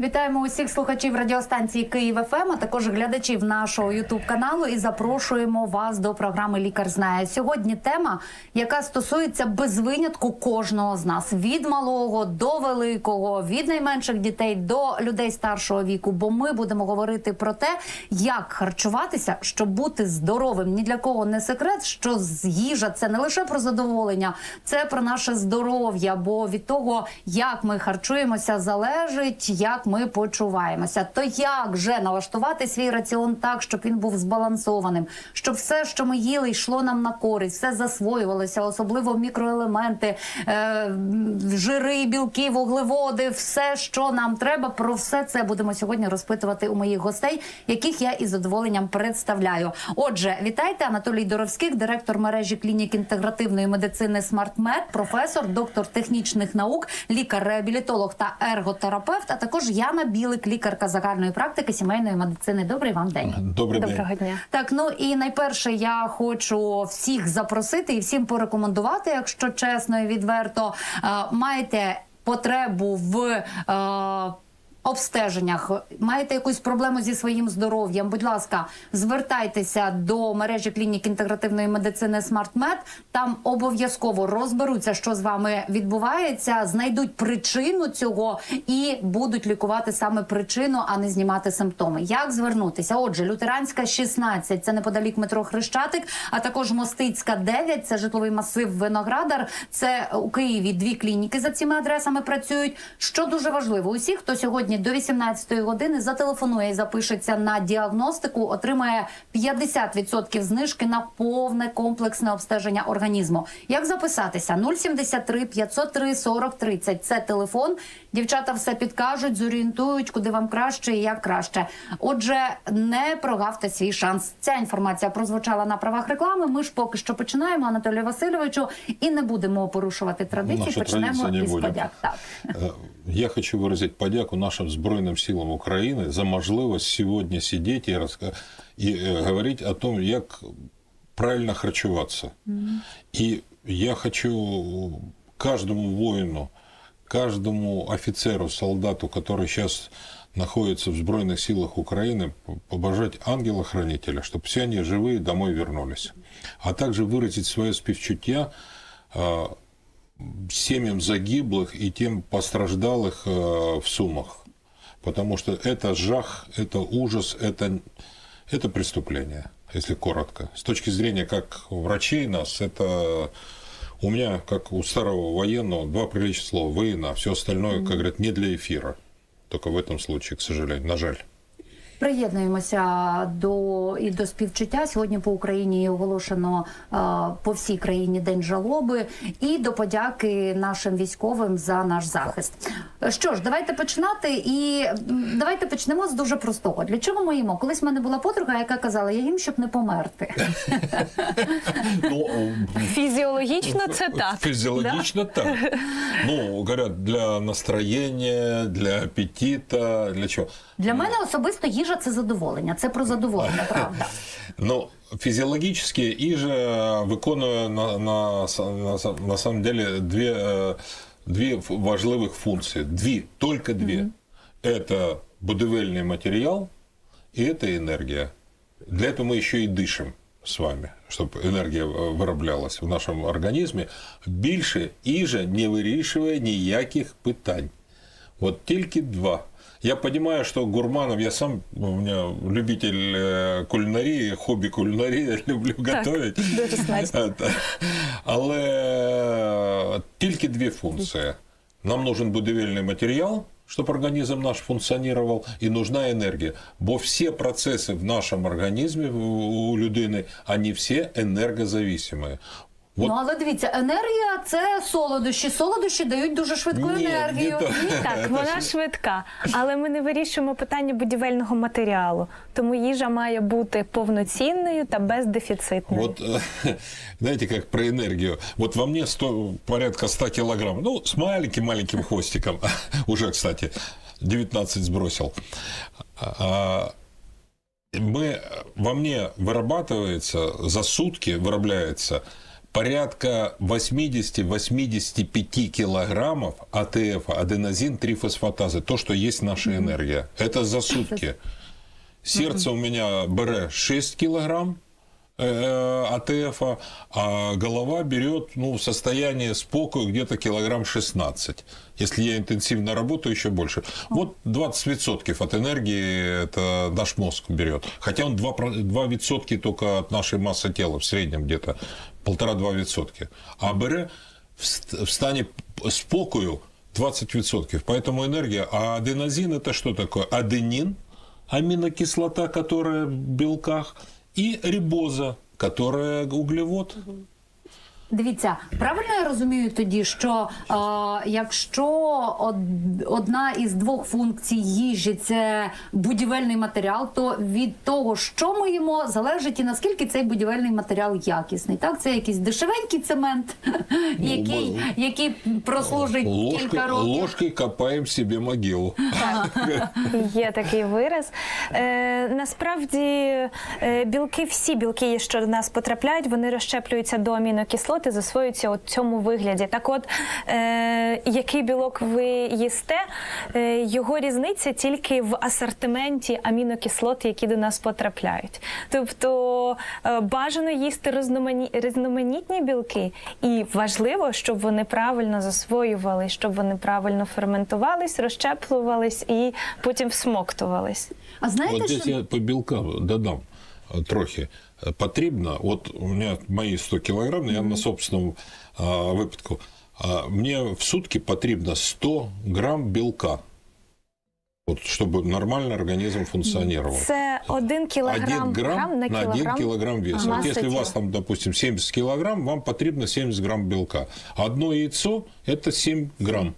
Вітаємо усіх слухачів радіостанції Київ ФМ, а також глядачів нашого Ютуб каналу і запрошуємо вас до програми Лікар знає. Сьогодні тема, яка стосується без винятку кожного з нас: від малого до великого, від найменших дітей до людей старшого віку. Бо ми будемо говорити про те, як харчуватися, щоб бути здоровим. Ні для кого не секрет, що з- їжа це не лише про задоволення, це про наше здоров'я. Бо від того, як ми харчуємося, залежить, як ми почуваємося. То як же налаштувати свій раціон так, щоб він був збалансованим, щоб все, що ми їли, йшло нам на користь, все засвоювалося, особливо мікроелементи, е, жири, білки, вуглеводи, все, що нам треба. Про все це будемо сьогодні розпитувати у моїх гостей, яких я із задоволенням представляю. Отже, вітайте Анатолій Доровських, директор мережі клінік інтегративної медицини SmartMed, професор, доктор технічних наук, лікар-реабілітолог та ерготерапевт, а також Яна Білик, лікарка загальної практики сімейної медицини. Добрий вам день. Добрий день. Доброго дня. Так, ну і найперше, я хочу всіх запросити і всім порекомендувати, якщо чесно і відверто, е, маєте потребу в. Обстеженнях маєте якусь проблему зі своїм здоров'ям. Будь ласка, звертайтеся до мережі клінік інтегративної медицини SmartMed. Там обов'язково розберуться, що з вами відбувається, знайдуть причину цього і будуть лікувати саме причину, а не знімати симптоми. Як звернутися? Отже, лютеранська 16 – це неподалік метро Хрещатик, а також Мостицька 9 – це житловий масив Виноградар. Це у Києві дві клініки за цими адресами працюють. Що дуже важливо, усі, хто сьогодні до 18-ї години зателефонує і запишеться на діагностику, отримає 50% знижки на повне комплексне обстеження організму. Як записатися? 073 503 40 30. Це телефон. Дівчата все підкажуть, зорієнтують, куди вам краще і як краще. Отже, не прогавте свій шанс. Ця інформація прозвучала на правах реклами. Ми ж поки що починаємо, Анатолію Васильовичу, і не будемо порушувати традиції. Нашу Почнемо із будемо. подяк. Так. Е, Я хочу выразить подяку нашим Збройним силам України за можливість сьогодні сидіти і, розка... і е, говорити о том, як правильно харчуватися. І я хочу каждому воїну, каждому офицеру, солдату, который сейчас находится в Збройных силах Украины, п- побажать ангела-хранителя, чтобы все они живые домой вернулись. А также выразить свое співчуття э, семьям загиблых и тем постраждалых э, в Сумах. Потому что это жах, это ужас, это, это преступление, если коротко. С точки зрения как врачей нас, это у меня, как у старого военного, два приличных слова – война. Все остальное, как говорят, не для эфира. Только в этом случае, к сожалению, на жаль. Приєднуємося до і до співчуття. Сьогодні по Україні оголошено е, по всій країні день жалоби і до подяки нашим військовим за наш захист. Що ж, давайте починати. І давайте почнемо з дуже простого. Для чого ми їмо? Колись в мене була подруга, яка казала: я їм, щоб не померти. Ну, Фізіологічно це так. Физиологично так. Ну, говорят, для настроения, для аппетита, для чего. Для мене особисто їжа це задоволення. Це про задоволення, правда. Ну, фізіологічно їжа виконує на, на, на, на самом деле дві, е, дві ф- важливих функції. Дві, тільки дві. Это будівельний матеріал і это енергія. Для этого мы еще и дышим с вами, чтобы енергія е, вироблялась в нашому організмі. Більше їжа не вирішує ніяких питань. Вот тільки два. Я понимаю, что гурманов, я сам, у меня любитель э, кулинарии, хобби кулинарії, люблю готовить. дуже смачно. Е, Але е, тільки дві функції. Нам нужен будівельний матеріал, щоб організм наш функціонував, і нужна енергія. Бо всі процеси в нашому організмі у у людини, вони всі енергозависимі. Вот Ну але дивіться, енергія це солодощі. Солодощі дають дуже швидку Ні, енергію. не то. Так, вона швидка, але ми не вирішуємо питання будівельного матеріалу. Тому їжа має бути повноцінною та бездефіцитною. Вот, э, знаете, как про энергию. Вот во мне 100, порядка 100 килограмм. Ну, с маленьким-маленьким хвостиком. Уже, кстати, 19 сбросил. А, мы, во мне вырабатывается за сутки, вырабляется порядка 80-85 килограммов АТФ, аденозин, трифосфатазы, то, что есть наша энергия. Это за сутки. Сердце у меня бере 6 килограмм э, АТФ, а голова берет ну, в состоянии спокою где-то килограмм 16. Если я интенсивно работаю, еще больше. Вот 20% от энергии это наш мозг берет. Хотя он 2%, 2% только от нашей массы тела, в среднем где-то полтора-два відсотки. А бере в ст- в стані спокою 20%. Поэтому энергия. А аденозин это что такое? Аденин, аминокислота, которая в белках, и рибоза, которая углевод. Дивіться, правильно я розумію тоді, що е, якщо од- одна із двох функцій їжі це будівельний матеріал, то від того, що ми їмо, залежить і наскільки цей будівельний матеріал якісний. Так, це якийсь дешевенький цемент, який, який прослужить кілька років. ложкой копаем себе могилу. Є такий вираз. Е, насправді е, білки, всі білки, що до нас потрапляють, вони розщеплюються до амінокислот і засвоюються у цьому вигляді. Так от, е, який білок ви їсте, е, його різниця тільки в асортименті амінокислот, які до нас потрапляють. Тобто е, бажано їсти різномані- різноманітні білки, і важливо, щоб вони правильно засвоювались, щоб вони правильно ферментувались, розщеплювались і потім всмоктувались. А знаєте, здесь що я по белкам додам э, трохи. Э, Потрібно, от у меня мои 100 килограмм, я на собственном а, випадку, а, мне в сутки потрібно 100 грамм белка, вот, чтобы нормально организм функционировал. Це один кілограм Один грамм грам на на кілограм, один килограмм веса. масси Вот если у тела. вас там, допустим, 70 килограмм, вам потребно 70 грамм белка. Одно яйцо – это 7 грамм.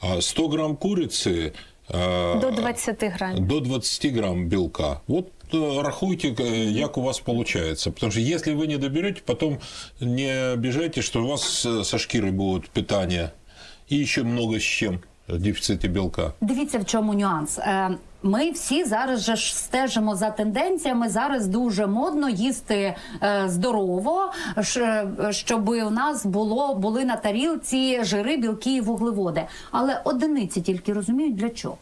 А 100 грамм курицы э, до 20 грамів. до 20 грамм белка. Вот э, рахуйте, э, як у вас получается. Потому что если вы не доберете, потом не обижайте, что у вас э, со шкирой будет питание. И еще много с чем в дефиците белка. Дивіться, в чому нюанс. Е, Ми всі зараз же ж стежимо за тенденціями. Зараз дуже модно їсти е, здорово, ш- е, щоб у нас було були на тарілці жири, білки і вуглеводи. Але одиниці тільки розуміють для чого.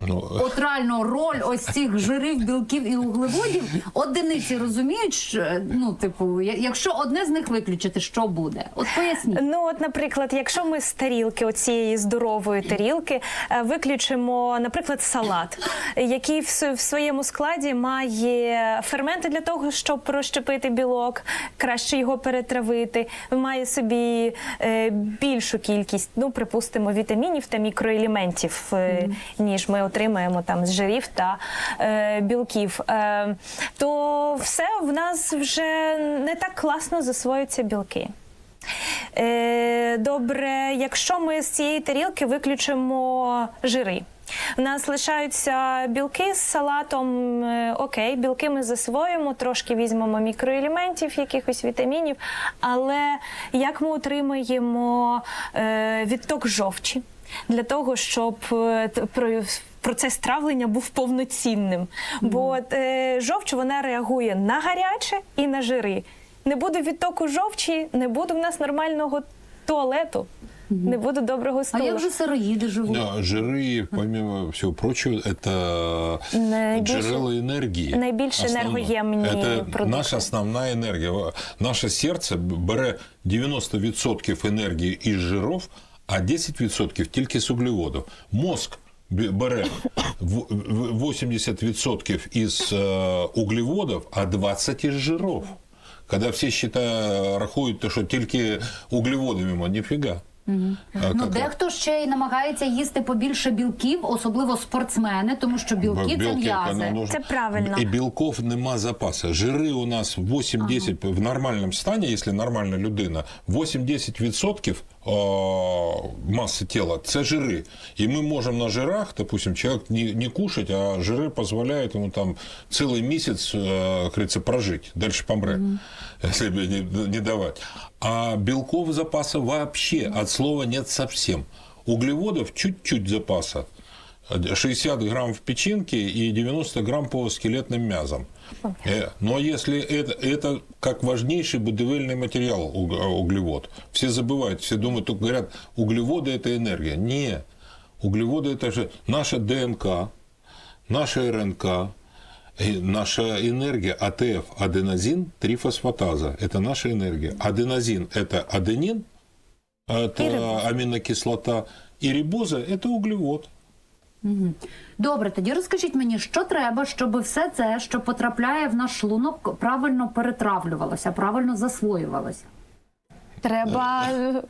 Ну, От реально роль ось цих жирів, білків і вуглеводів одиниці розуміють, що ну, типу, якщо одне з них виключити, що буде? От поясніть. Ну, от, наприклад, якщо ми з тарілки, оцієї здорової тарілки, е, виключимо, наприклад, салат, який в в своєму складі має ферменти для того, щоб розщепити білок, краще його перетравити, має собі е, більшу кількість, ну, припустимо, вітамінів та мікроелементів, е, ніж ми отримаємо там з жирів та е, білків, е, то все в нас вже не так класно засвоюються білки. Е, добре, якщо ми з цієї тарілки виключимо жири. У нас лишаються білки з салатом. е, Окей, білки ми засвоїмо, трошки візьмемо мікроелементів, якихось вітамінів. Але як ми отримаємо е, відток жовчі для того, щоб е, про- процес травлення був повноцінним? Бо от, е, жовч вона реагує на гаряче і на жири. Не буде відтоку жовчі, не буде в нас нормального туалету, не буде доброго А столу. як же сироїди живуть? Да, жиры, помимо всего прочего, это Наибольше- жирелы энергии. наибольше Основное. энергоемные Это продукты. наша основная энергия. Наше серце бере 90% енергії із жиров, а 10% тільки з углеводів. Мозк бе- бере в- в- 80% із е, углеводів, а 20% із жиров. Когда всі считают, рахують, то, що тільки углеводами, мо, ніфіга. А Ну, дехто ще й намагається їсти побільше білків, особливо спортсмени, тому що білки це м'язи. нужно. Це правильно. І білков нема запасу. Жири у нас 8-10 в нормальному стані, якщо нормальна людина, 8-10% о, маси тіла це жири. І ми можемо на жирах, допустим, чоловік не, не кушать, а жири дозволяють йому там цілий місяць, е, говориться, прожити, далі помре, якщо б не, не давати. А білков запаса вообще от слова нет совсем. Углеводов чуть-чуть запаса. 60 грамм в печенке и 90 грамм по скелетным мязам. Э, Но если это, это как важнейший будивельный материал уг- углевод. Все забывают, все думают, только говорят, углеводы это энергия. Не, углеводы это же наша ДНК, наша РНК, наша энергия АТФ, аденозин, трифосфатаза. Это наша энергия. Аденозин – это аденин, это аминокислота, и рибоза – это углевод. Добре, тоді розкажіть мені, що треба, щоб все це, що потрапляє в наш шлунок, правильно перетравлювалося, правильно засвоювалося. Треба е,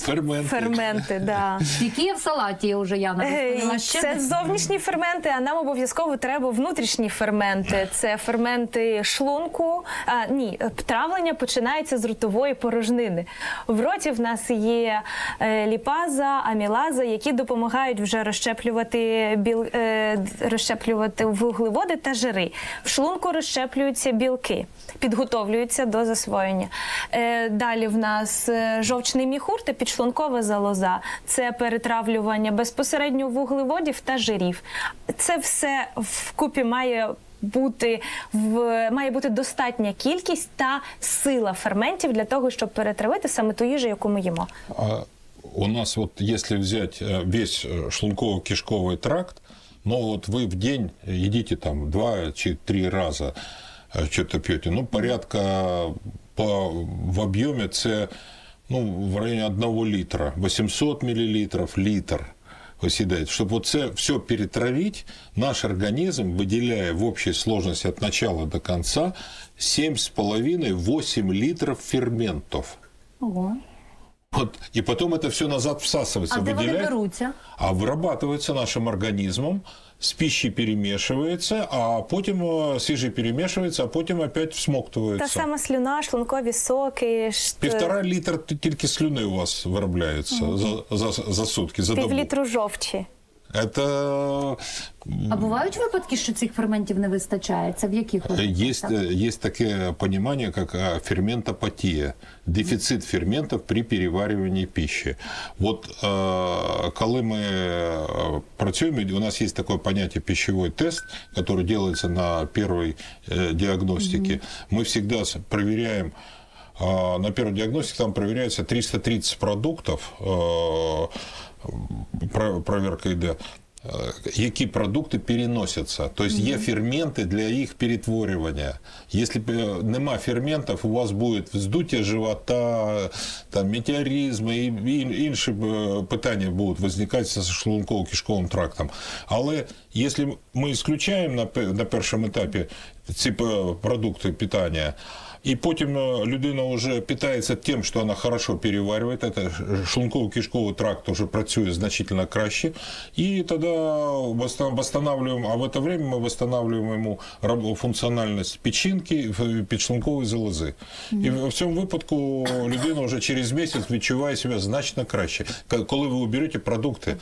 Ферменти. ферменти, да. Які є в салаті, вже Яна Е. Ще Це зовнішні ферменти, а нам обов'язково треба внутрішні ферменти. Це ферменти шлунку. А, ні, травлення починається з ротової порожнини. В роті в нас є е, ліпаза, амілаза, які допомагають вже розщеплювати біл, розщеплювати вуглеводи та жири. В шлунку розщеплюються білки, підготовлюються до засвоєння. Далі в нас е, жовчний міхур та підшлункова залоза. Це перетравлювання безпосередньо вуглеводів та жирів. Це все вкупі має. Бути в має бути достатня кількість та сила ферментів для того, щоб перетравити саме ту їжу, яку ми їмо. А у нас вот если взять э, весь э, шлунково-кишковый тракт, ну вот вы в день едите там два чи три раза э, что-то пьете, ну порядка по, в объеме, це ну, в районе 1 літра, 800 мл, літр. Ось чтобы вот оце все перетравить, наш организм выделяя в общей сложности от начала до кінця 7,5-8 литров ферментов. Ого. Вот, и потом это все назад всасывается, а выделяет, а вырабатывается нашим организмом с пищей перемешивается, а потім э, с їжей перемешивается, а потім опять всмоктывается. Та сама слюна, шлункові соки, шт- Півтора літра тільки слюни у вас виробляється за, за, за сутки, за добу. півлітру жовчі. Это А бувають випадки, що цих ферментів не вистачає? Це в яких випадках? Есть, э, есть такое понимание, как а, ферментопатия, дефицит ферментов при переваривании пищи. Вот э, коли мы э, працюємо, у нас есть такое понятие пищевой тест, который делается на первой э, диагностике. Мы всегда с- проверяем а, на первой диагностике там проверяется 330 продуктов, э, про- проверка йде. е, Які продукти переносяться, тобто є ферменти для їх перетворювання. Якщо е, нема ферментів, у вас буде вздуття живота, там, метеоризми і інші е, питання будуть виникати з шлунково-кишковим трактом. Але якщо ми исключаємо на, пе- на першому етапі ці е, продукти питання, і потім е, людина вже питається тим, що вона хорошо переварює, це шлунково-кишковий тракт вже працює значительно краще, тоді восста- восстанавливаем, а в это время мы восстанавливаем ему функціональність печінки, підшлункової залози. І в цьому випадку людина вже через місяць відчуває себе значно краще. Коли ви уберете продукти,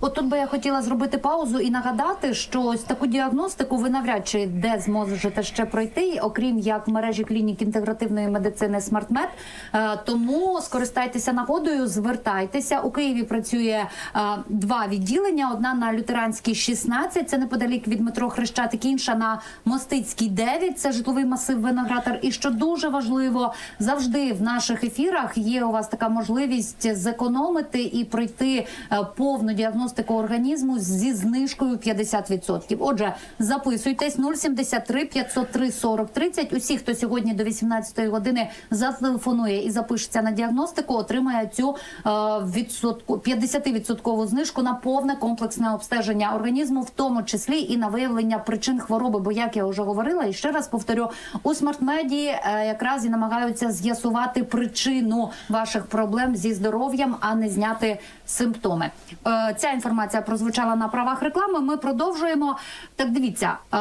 От тут би я хотіла зробити паузу і нагадати, що ось таку діагностику ви навряд чи де зможете ще пройти, окрім як в мережі клінік інтегративної медицини SmartMed. Е, Тому скористайтеся нагодою, звертайтеся. У Києві працює е, два відділення: одна на Лютеранській 16, це неподалік від метро Хрещатик, інша на Мостицькій 9, це житловий масив Виноградар. І що дуже важливо, завжди в наших ефірах є у вас така можливість зекономити і пройти е, повну діагностику організму зі знижкою 50%. Отже, записуйтесь 073 503 40 30. Усі, хто сьогодні до 18 години зателефонує і запишеться на діагностику, отримає цю е, відсотку 50% знижку на повне комплексне обстеження організму, в тому числі і на виявлення причин хвороби. Бо як я вже говорила, і ще раз повторю, у смартмеді е, якраз і намагаються з'ясувати причину ваших проблем зі здоров'ям, а не зняти симптоми. Е, Ця інформація прозвучала на правах реклами. Ми продовжуємо. Так дивіться, е,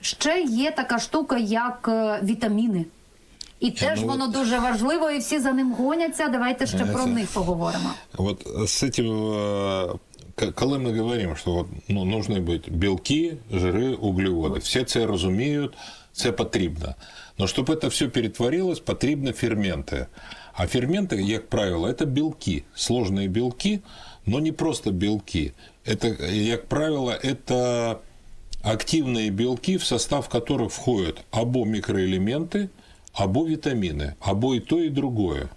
ще є така штука, як е, вітаміни. І теж ну, воно дуже важливо, і всі за ним гоняться. Давайте ще про них поговоримо. От з к- коли ми говоримо, що от, ну, нужны быть белки, жири, углеводи, всі це розуміють, Це потрібно. Но щоб це все перетворилось, потрібні ферменти. А ферменти, як правило, це білки, сложні білки, но не просто білки. Это, як правило, это активные белки, в состав которых входят або микроэлементы, або вітаміни, або і то, і другое.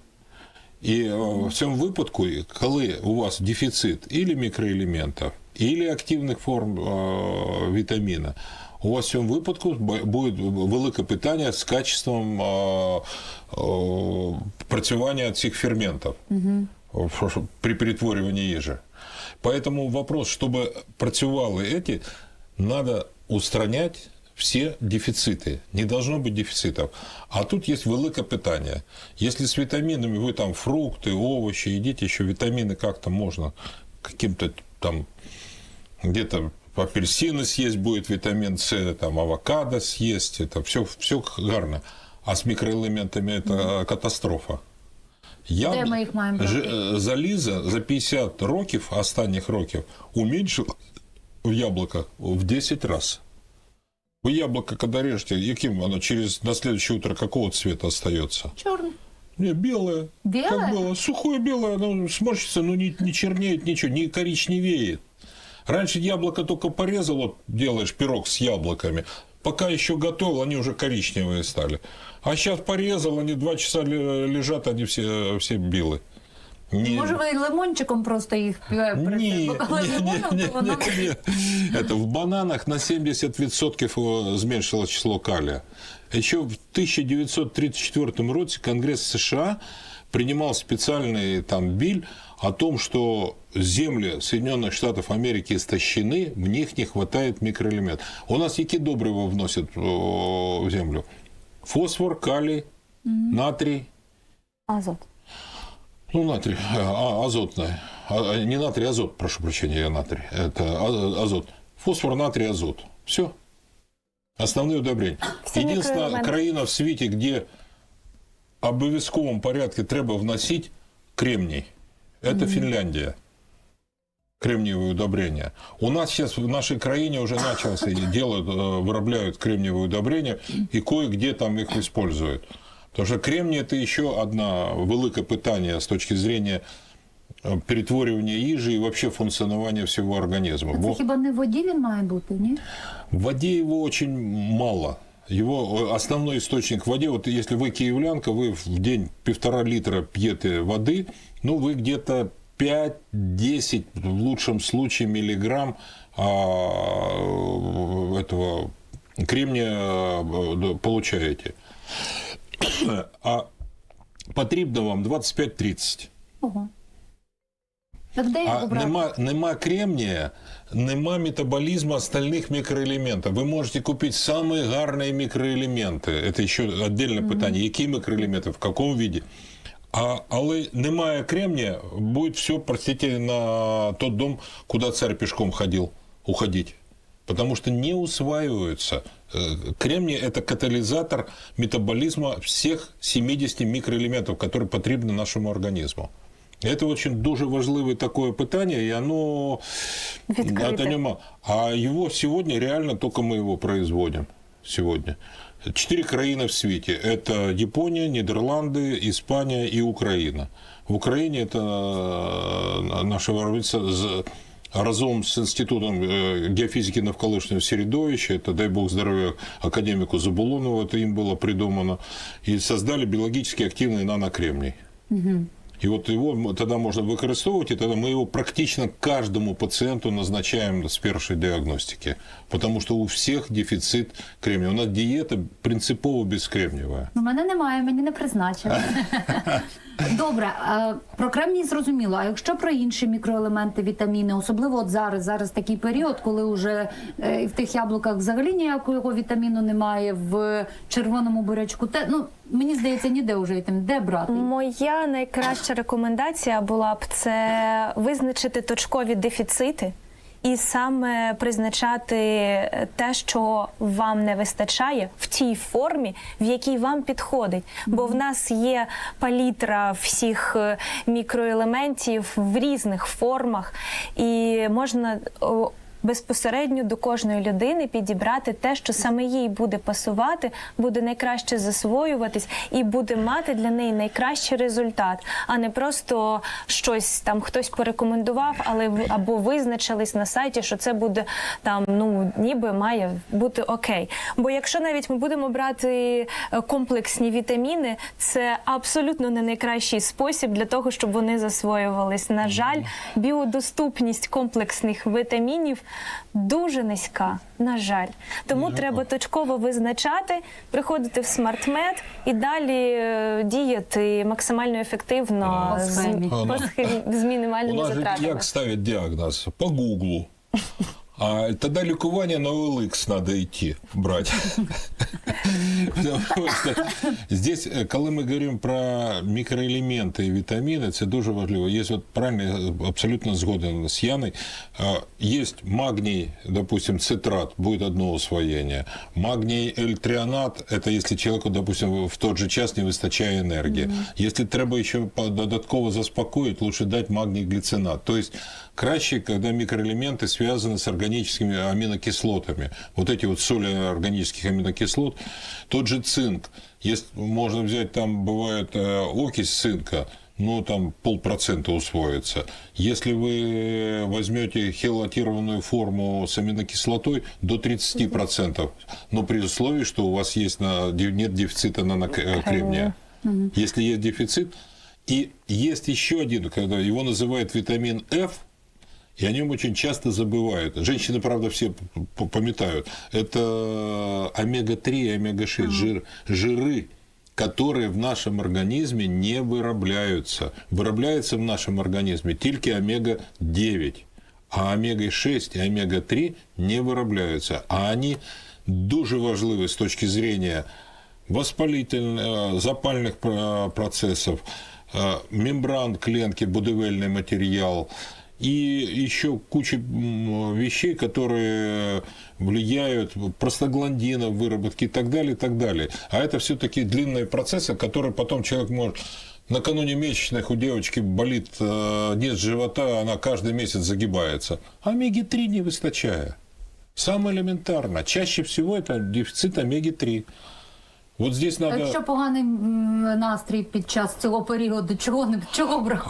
І е, в цьому випадку, коли у вас дефіцит ілі мікроелементів, ілі активних форм е, вітаміна, у вас в цьому випадку б- буде велике питання з качеством е, е, працювання цих ферментів в- при перетворюванні їжі. Поэтому вопрос, чтобы працювали эти, надо устранять все дефициты. Не должно быть дефицитов. А тут есть велике питання. Если с витаминами вы там фрукты, овощи едите, еще витамины как-то можно каким-то там где-то апельсины съесть будет витамин С, там авокадо съесть, это все, все гарно. А с микроэлементами это катастрофа. Я Де ми їх маємо брати? Ж- е, залізо за 50 років, останніх років, уменьшило в яблуках в 10 раз. Вы яблоко, когда режете, яким оно через на следующее утро какого цвета остается? Чорний. Не, белое. Белое? Как было? Сухое белое, оно сморщится, но не, не чернеет ничего, не коричневеет. Раньше яблоко только порезал, вот делаешь пирог с яблоками, пока еще готовил, они уже коричневые стали. А сейчас порезал, они два часа ле- лежат, они все, все белые. Не- Може, ви лимончиком просто їх е, прите- не, бо коли не, лимоном, не, то воно не, не. Это в бананах на 70% зменшилось число калия. Еще в 1934 році Конгресс США принимал специальный там биль о том, что земли Соединенных Штатов Америки истощены, в них не хватает микроэлементов. У нас які добрива вносят о, в землю? Фосфор, калий, натрий, азот. ну, натрий, а, азотное. А, а, не натрий, азот, прошу прощения, я натрий. Это а- азот. Фосфор, натрий, азот. Все. Основные удобрения. Всі Единственная мікроелементи. країна в світі, где в обов'язковому порядку треба вносить кремний. Это Финляндия. Кремниевые удобрения. У нас сейчас в нашей краине уже началось, и делают, э, вырабатывают кремниевые удобрения, и кое-где там их используют. Потому что кремний – это еще одна велике питання з точки зрения э, перетворювання їжі і вообще функціонування всього організму. А Бо- це хіба не в воді він має бути, ні? в воде его очень мало. Его э, основной источник в воде, вот если вы киевлянка, вы в день полтора литра пьете воды, ну вы где-то 5-10, в лучшем случае, миллиграмм а, этого кремния э, да, получаете. А потрібно вам 25-30. Ого. Так де його А брати? нема, нема кремния, нема метаболизма остальных микроэлементов. Вы можете купить самые гарные микроэлементы. Это еще отдельное питание. Які микроэлементы, в каком виде. А, але немає кремния, будет все, простите, на тот дом, куда царь пешком ходил, уходить. Потому что не усваиваются. Э, Кремний – это катализатор метаболизма всех 70 микроэлементов, которые потрібні нашему организму. Это очень дуже важливе такое питання, и оно Відкрите. это нема. А его сегодня реально только мы его производим сегодня. Четыре країни в світі. Это Япония, Нидерланды, Испания и Украина. В Украине это э, наша виробництво з разом з Інститутом е, геофізики навколишнього середовища, это, дай бог здоровья академику Забулонову, это им было придумано, и создали биологически активный нанокремний. И вот его тогда можно використовувати, і тоді ми його практично каждому пацієнту назначаємо з першої диагностики. Потому що у всіх дефіцит кремния. У нас диета принципово безкремниевая. Ну, мене немає, мені не призначили. Добре, про кремній зрозуміло. А якщо про інші мікроелементи, вітаміни, особливо от зараз, зараз такий період, коли вже е, в тих яблуках взагалі ніякого вітаміну немає, в червоному бурячку. Те, ну, мені здається, ніде вже там, де брати. Моя найкраща рекомендація була б це визначити точкові дефіцити. І саме призначати те, що вам не вистачає, в тій формі, в якій вам підходить. Бо в нас є палітра всіх е, мікроелементів в різних формах, і можна безпосередньо до кожної людини підібрати те, що саме їй буде пасувати, буде найкраще засвоюватись і буде мати для неї найкращий результат, а не просто щось там хтось порекомендував, але або визначились на сайті, що це буде там, ну ніби має бути окей. Бо якщо навіть ми будемо брати е, комплексні вітаміни, це абсолютно не найкращий спосіб для того, щоб вони засвоювались. На жаль, біодоступність комплексних вітамінів дуже низька. На жаль, тому треба точково визначати, приходити в смартмед і далі е, діяти максимально ефективно з, з У мінімальними нас же затратами. як ставить діагноз? По Гуглу. А тогда лікування на OLX надо идти брать. Потому что Здесь, е, коли ми говоримо про мікроелементи і вітаміни, це дуже важливо. Є от правильно я абсолютно згоден з Яною. Є магний, допустим, цитрат, буде одно усвоєння. Магний L-тріонат, это если человеку, допустим, в тот же час не вистачає енергії. Если треба ще по- додатково заспокоїти, лучше дати магний глицинат. То есть краще, когда микроэлементы связаны с органическими аминокислотами. Вот эти вот соли органических аминокислот. Тот же цинк. Есть, можно взять, там бывает э, окись цинка, ну, там полпроцента усвоится. Если вы возьмете хелатированную форму с аминокислотой, до 30%. Но при условии, что у вас есть на, нет дефицита нанокремния. Если есть дефицит, и есть еще один, когда его называют витамин F, и о нем очень часто забывают. Женщины, правда, все пометают. Это омега-3 и омега-6, жир, жиры, которые в нашем организме не вырабляются. Вырабляется в нашем организме только омега-9. А омега-6 и омега-3 не вырабляются. А они дуже важливі з точки зрения воспалительных, запальных про- процессов, э, мембран клетки, будивельный материал и еще куча вещей, которые влияют, простагландинов, выработки и так далее, и так далее. А это все-таки длинные процессы, которые потом человек может Накануне месячных у девочки болит э, низ живота, она каждый месяц загибается. Омеги-3 не выстачая. Самое элементарно. Чаще всего это дефицит омеги-3. Вот здесь надо... Якщо поганий м, настрій під час цього періоду, чого не чого брати?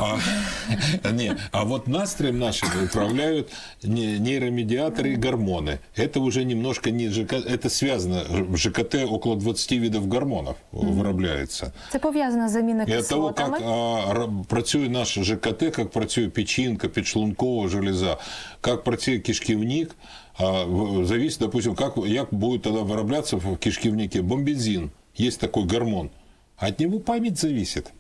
А, не, а вот настроем нашим управляют не- нейромедиаторы и гормоны. Это уже немножко не ЖК, это связано. В ЖКТ около 20 видов гормонов виробляється. Це пов'язано з І від того, амінокислотами. як а, ра- працює наш ЖКТ, як працює печінка, підшлункова железа, як працює кишківник, а, в- зависит, допустим, как, як будет тогда вироблятися в кишківнике бомбензин. Есть такой гормон. От него память зависит.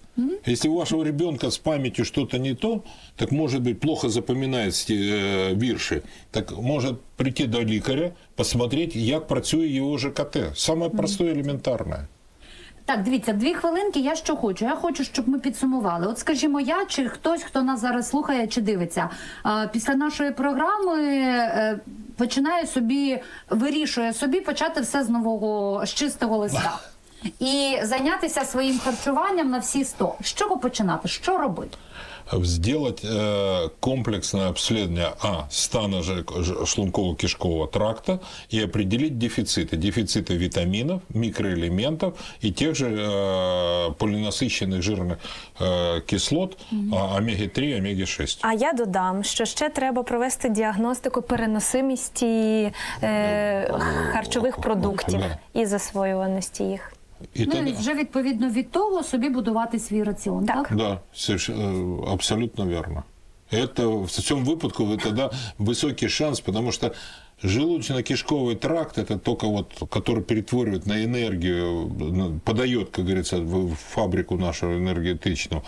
Если у вашего ребенка с памятью что-то не то, так может быть плохо запоминает э, вірші, так может прийти до лікаря, посмотреть, як працює його ЖКТ. Самое простое, элементарное. Так, дивіться, дві хвилинки. Я що хочу? Я хочу, щоб ми підсумували. От, скажімо, я чи хтось, хто нас зараз слухає чи дивиться, а, після нашої програми е, починає собі, вирішує собі почати все з нового з чистого листа. І зайнятися своїм харчуванням на всі 100. З чого починати? Що робити? сделать э, комплексное обследование а, стана же- ж- шлунково-кишкового тракта и определить дефициты. Дефициты витаминов, микроэлементов и тех же э, полинасыщенных жирных э, кислот, а, омеги-3, омеги-6. А я додам, що ще треба провести діагностику переносимості е, харчових продуктів Да. і засвоюваності їх. И Ну тогда- і вже відповідно від того собі будувати свій раціон. Так, Да, соверш- э, абсолютно верно. Это в цьому випадку ви тогда высокий шанс, потому что желудочно-кишковый тракт это только вот, который перетворивает на энергию, на- подает, как говорится, в в фабрику нашу энергетичную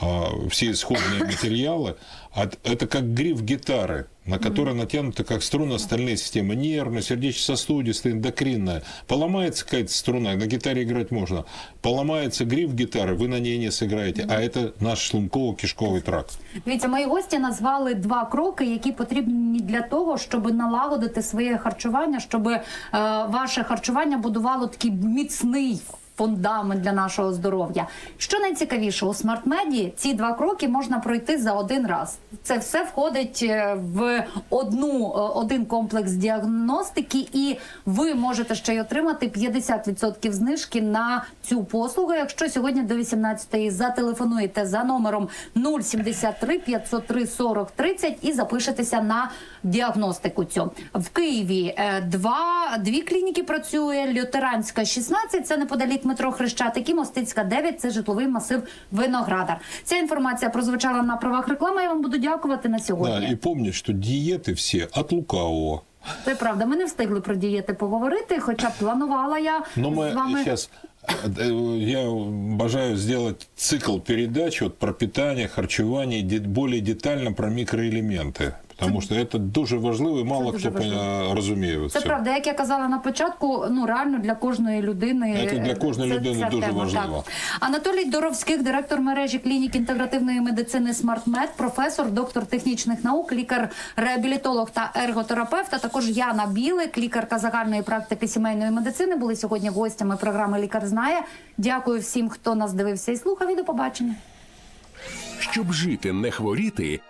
а, все исходные материалы. А т- это как гриф гитары, на который натянуты как струны остальные системы. Нервная, сердечно-сосудистая, эндокринная. Поломается какая-то струна, на гитаре играть можно. Поломается гриф гитары, вы на ней не сыграете. А это наш шлунково-кишковый тракт. Дивіться, мої гості назвали два кроки, які потрібні для того, щоб налагодити своє харчування, щоб е, ваше харчування будувало такий міцний фундамент для нашого здоров'я. Що найцікавіше, у смарт-меді ці два кроки можна пройти за один раз. Це все входить е, в одну е, один комплекс діагностики, і ви можете ще й отримати 50% знижки на цю послугу. Якщо сьогодні до 18-ї зателефонуєте за номером 073 503 40 30 і запишетеся на діагностику. Цю в Києві е, два дві клініки працює. Лютеранська 16, це неподалік метро Хрещатик, і Мостицька 9, це житловий масив Виноградар. Ця інформація прозвучала на правах реклами. Я вам буду дякувати на сьогодні. Да, и помни, что диеты все от лукавого. Це правда. Ми не встигли про дієти поговорити, хоча планувала я Но з мы вами. сейчас я бажаю сделать цикл передач вот про питание, харчевание, де- более детально про микроэлементы. Потому что это дуже важливо і мало хто важливо. розуміє. Це це. правда, як я казала на початку, ну реально для кожної людини Це для кожної це- людини ця дуже тема, важливо. так. Анатолій Доровських, директор мережі клінік інтегративної медицини «Смартмед», професор, доктор технічних наук, лікар-реабілітолог та ерготерапевт, а також Яна Білик, лікарка загальної практики сімейної медицини, були сьогодні гостями програми Лікар знає. Дякую всім, хто нас дивився і слухав. І до побачення. Щоб жити, не хворіти,